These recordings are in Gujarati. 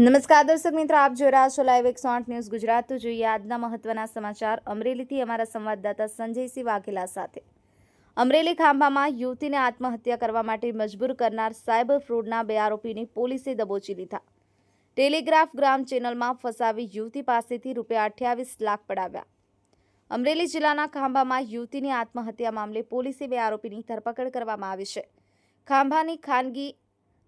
નમસ્કાર દર્શક મિત્રો, આપ જોઈ રહ્યા છો લાઈવ એકસો આઠ ન્યૂઝ ગુજરાત. તો જોઈએ આજના મહત્વના સમાચાર. અમરેલીથી અમારા સંવાદદાતા સંજયસિંહ વાઘેલા સાથે. અમરેલી ખાંભામાં યુવતીને આત્મહત્યા કરવા માટે મજબૂર કરનાર સાયબર ફ્રોડના બે આરોપીને પોલીસે દબોચી લીધા. ટેલિગ્રાફ ગ્રામ ચેનલમાં ફસાવી યુવતી પાસેથી રૂપિયા અઠ્યાવીસ લાખ પડાવ્યા. અમરેલી જિલ્લાના ખાંભામાં યુવતીની આત્મહત્યા મામલે પોલીસે બે આરોપીની ધરપકડ કરવામાં આવી છે. ખાંભાની ખાનગી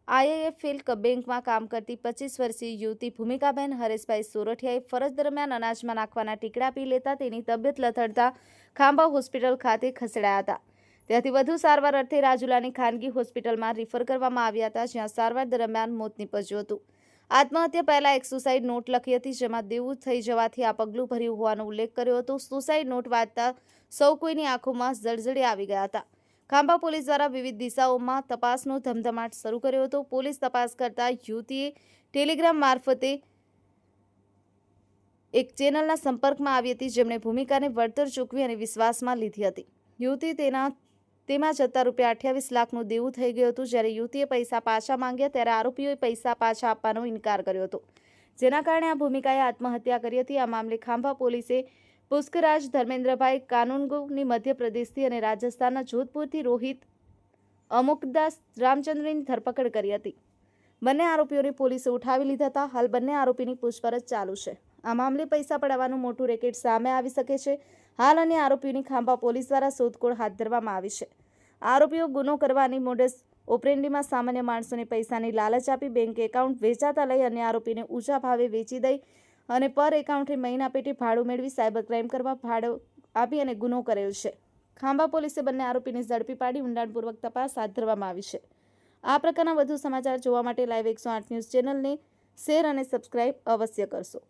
આઈએએફએલ બેંકમાં કામ કરતી પચીસ વર્ષીય યુવતી ભૂમિકાબેન હરેશભાઈ સોરઠિયાએ ફરજ દરમિયાન અનાજમાં નાખવાના ટીકડા પી લેતા તેની તબિયત લથડતા ખાંભા હોસ્પિટલ ખાતે ખસેડાયા હતા. ત્યાંથી વધુ સારવાર અર્થે રાજુલાની ખાનગી હોસ્પિટલમાં રિફર કરવામાં આવ્યા હતા, જ્યાં સારવાર દરમિયાન મોત નીપજ્યું હતું. આત્મહત્યા પહેલાં એક સુસાઇડ નોટ લખી હતી, જેમાં દેવું થઈ જવાથી આ પગલું ભર્યું હોવાનો ઉલ્લેખ કર્યો હતો. સુસાઇડ નોટ વાંચતા સૌ કોઈની આંખોમાં જળજળી આવી ગયા હતા. ખાંભા પોલીસ દ્વારા વિવિધ દિશાઓમાં તપાસનો ધમધમાટ શરૂ કર્યો હતો. પોલીસ તપાસ કરતા યુવતીએ ટેલિગ્રામ મારફતે એક ચેનલના સંપર્કમાં આવી હતી, જેમણે ભૂમિકાને વળતર ચૂકવી અને વિશ્વાસમાં લીધી હતી. યુવતી તેના, તેમાં જતા રૂપિયા અઠ્યાવીસ લાખનું દેવું થઈ ગયું હતું. જ્યારે યુવતીએ પૈસા પાછા માંગ્યા, ત્યારે આરોપીઓએ પૈસા પાછા આપવાનો ઇનકાર કર્યો હતો. જેના કારણે આ ભૂમિકાએ આત્મહત્યા કરી હતી. આ મામલે ખાંભા પોલીસે પુષ્કરાજ ધર્મેન્દ્રભાઈ કાનૂનગોની મધ્યપ્રદેશથી અને રાજસ્થાનના જોધપુરથી રોહિત અમુકદાસ રામચંદ્રની ધરપકડ કરી હતી. બંને આરોપીઓને પોલીસે ઉઠાવી લીધા હતા. હાલ બંને આરોપીની પૂછપરછ ચાલુ છે. આ મામલે પૈસા પડાવવાનું મોટું રેકેટ સામે આવી શકે છે. હાલ અને આરોપીઓની ખાંભા પોલીસ દ્વારા શોધખોળ હાથ ધરવામાં આવી છે. આરોપીઓ ગુનો કરવાની મોડસ ઓપરેન્ડીમાં સામાન્ય માણસોને પૈસાની લાલચ આપી બેંક એકાઉન્ટ વેચાતા લઈ અને આરોપીને ઊંચા ભાવે વેચી દઈ અને પર એકાઉન્ટે મહિના પેટે ભાડું મેળવી સાયબર ક્રાઇમ કરવા ભાડું આપી અને ગુનો કરેલ છે. ખાંભા પોલીસે બંને આરોપીને ઝડપી પાડી ઊંડાણપૂર્વક તપાસ હાથ ધરવામાં આવી છે. આ પ્રકારના વધુ સમાચાર જોવા માટે લાઈવ એકસો આઠ ન્યૂઝ ચેનલને શેર અને સબસ્ક્રાઇબ અવશ્ય કરશો.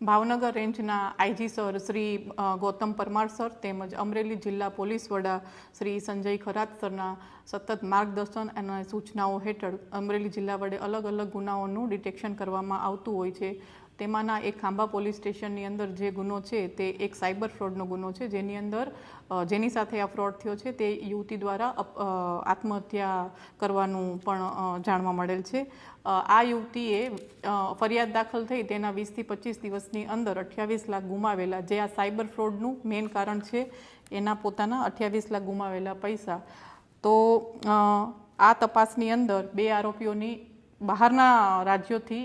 ભાવનગર રેન્જના IG sir Shri Gautam Parmar sir તેમજ અમરેલી જિલ્લા પોલીસ વડા શ્રી સંજય ખરાત સરના સતત માર્ગદર્શન અને સૂચનાઓ હેઠળ અમરેલી જિલ્લા વડે અલગ અલગ ગુનાઓનું ડિટેક્શન કરવામાં આવતું હોય છે. તેમાંના એક ખાંભા પોલીસ સ્ટેશનની અંદર જે ગુનો છે, તે એક સાયબર ફ્રોડનો ગુનો છે, જેની અંદર જેની સાથે આ ફ્રોડ થયો છે, તે યુવતી દ્વારા આત્મહત્યા કરવાનું પણ જાણવા મળેલ છે. આ યુવતીએ ફરિયાદ દાખલ થઈ તેના વીસથી પચીસ દિવસની અંદર અઠ્યાવીસ લાખ ગુમાવેલા, જે આ સાયબર ફ્રોડનું મેઇન કારણ છે, એના પોતાના અઠ્યાવીસ લાખ ગુમાવેલા પૈસા. તો આ તપાસની અંદર બે આરોપીઓની બહારના રાજ્યોથી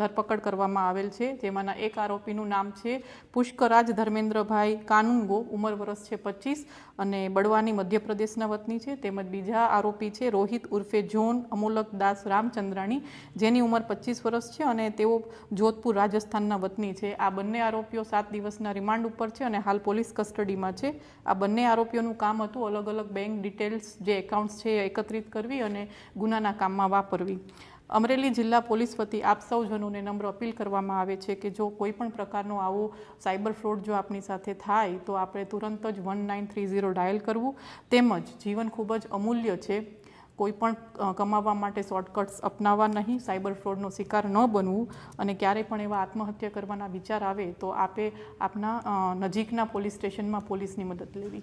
ધરપકડ કરવામાં આવેલ છે, જેમાંના એક આરોપીનું નામ છે પુષ્કરાજ ધર્મેન્દ્રભાઈ કાનુંગો, ઉંમર વર્ષ છે પચીસ અને બળવાની મધ્યપ્રદેશના વતની છે. તેમજ બીજા આરોપી છે રોહિત ઉર્ફે જોન અમોલક દાસ રામચંદ્રાણી, જેની ઉંમર પચીસ વર્ષ છે અને તેઓ જોધપુર રાજસ્થાનના વતની છે. આ બંને આરોપીઓ સાત દિવસના રિમાન્ડ ઉપર છે અને હાલ પોલીસ કસ્ટડીમાં છે. આ બંને આરોપીઓનું કામ હતું અલગ અલગ બેંક ડિટેલ્સ જે એકાઉન્ટ્સ છે એકત્રિત કરવી અને ગુનાના કામમાં વાપરવી. અમરેલી જિલ્લા પોલીસ વતી આપ સૌજનોને નમ્ર અપીલ કરવામાં આવે છે કે જો કોઈ પણ પ્રકારનો આવો સાયબર ફ્રોડ જો આપની સાથે થાય, તો આપણે તુરંત જ one nine three zero dial કરવું. તેમજ જીવન ખૂબ જ અમૂલ્ય છે. કોઈ પણ કમાવા માટે શોર્ટકટ્સ અપનાવવા નહીં, સાયબર ફ્રોડનો શિકાર ન બનવું. અને ક્યારેય પણ એવા આત્મહત્યા કરવાના વિચાર આવે, તો આપે આપના નજીકના પોલીસ સ્ટેશનમાં પોલીસની મદદ લેવી.